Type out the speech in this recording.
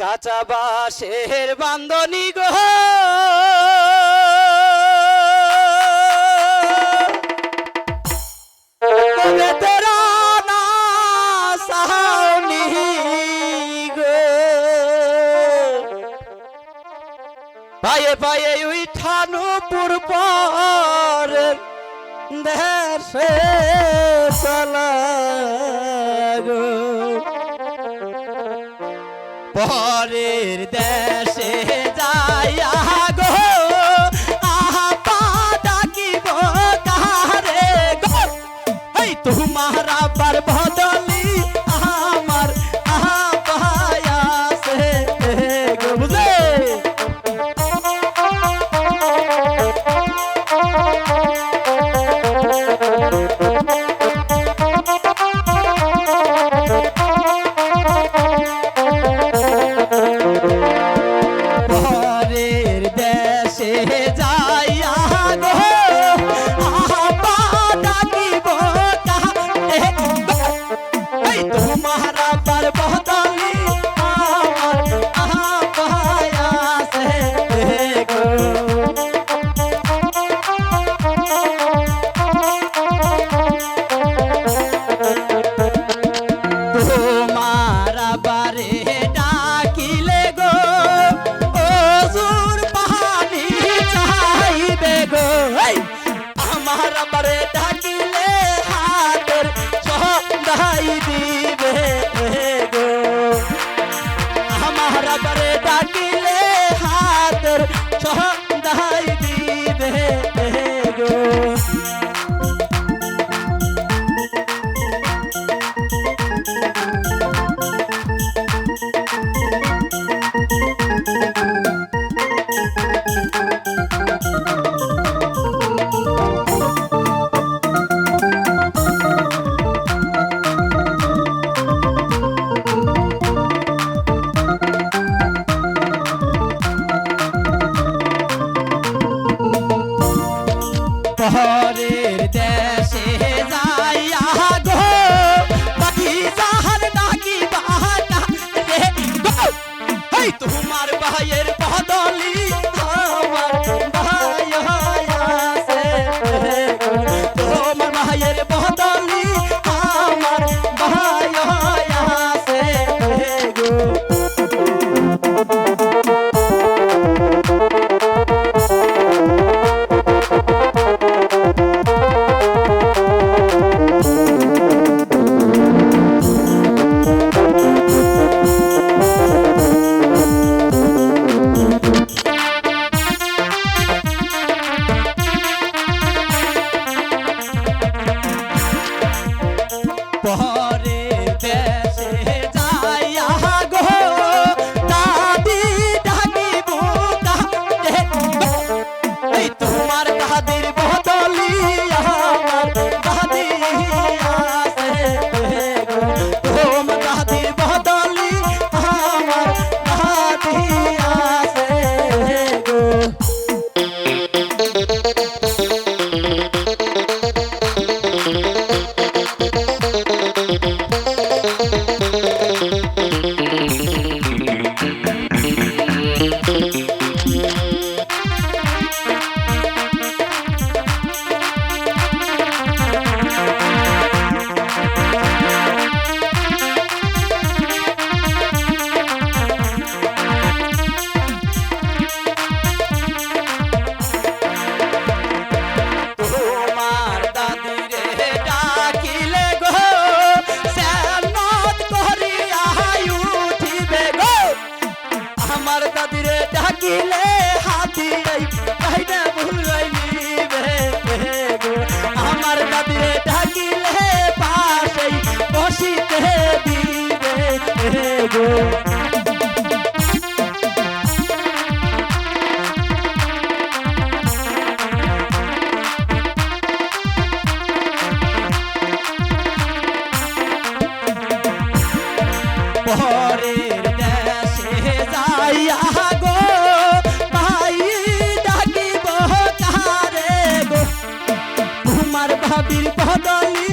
কাঁচা বাসের বান্ধনি গো। পায়ে পায়ে উঠানো পূর্ব দেশে চলা। পরের দেশে যাইয়া গো তোমারা পার বদলি আমার আপায়াসে বুঝলে Thank you. রে trataré Oh. গো পরের দেশে যাইয়া গো ভাই ডাকিব কারে গো? তোমার ভাবির বদলি